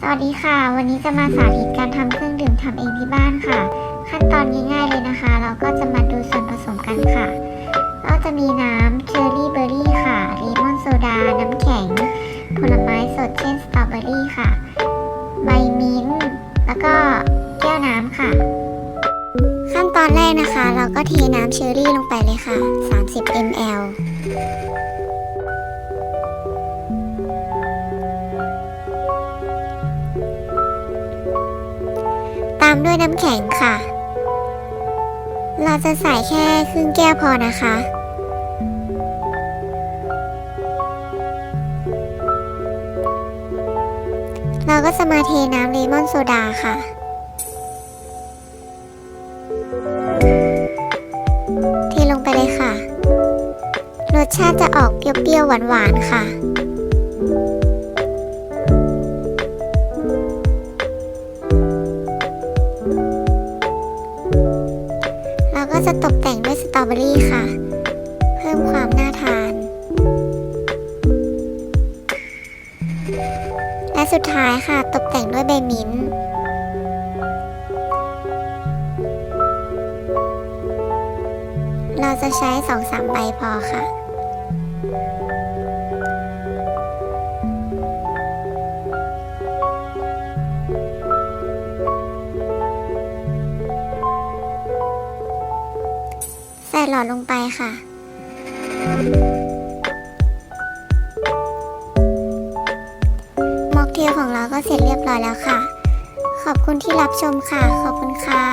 สวัสดีค่ะ วันนี้จะมาสาธิตการทำเครื่องดื่มทำเองที่บ้านค่ะ ขั้นตอนง่ายๆเลยนะคะ เราก็จะมาดูส่วนผสมกันค่ะ ก็จะมีน้ำเชอร์รี่เบอร์รี่ค่ะเลมอนโซดา น้ำแข็ง ผลไม้สดเช่นสตรอเบอรี่ค่ะ ใบมิ้นท์แล้วก็แก้วน้ำค่ะ ขั้นตอนแรกนะคะ เราก็เทน้ำเชอร์รี่ลงไปเลยค่ะ 30 ml ามด้วยน้ำแข็งค่ะ เราจะใส่แค่ครึ่งแก้วพอนะคะ เราก็จะมาเทน้ำเลมอนโซดาค่ะเทลงไปเลยค่ะ รสชาติจะออกเปรี้ยวๆหวานๆค่ะ จะตกแต่งด้วยสตรอเบอรี่ค่ะ เพิ่มความน่าทาน และสุดท้ายค่ะตกแต่งด้วยใบมิ้นท์เราจะใช้สองสามใบพอค่ะ ใส่หลอดลงไปค่ะ ม็อกเทลของเราก็เสร็จเรียบร้อยแล้วค่ะ ขอบคุณที่รับชมค่ะ ขอบคุณค่ะ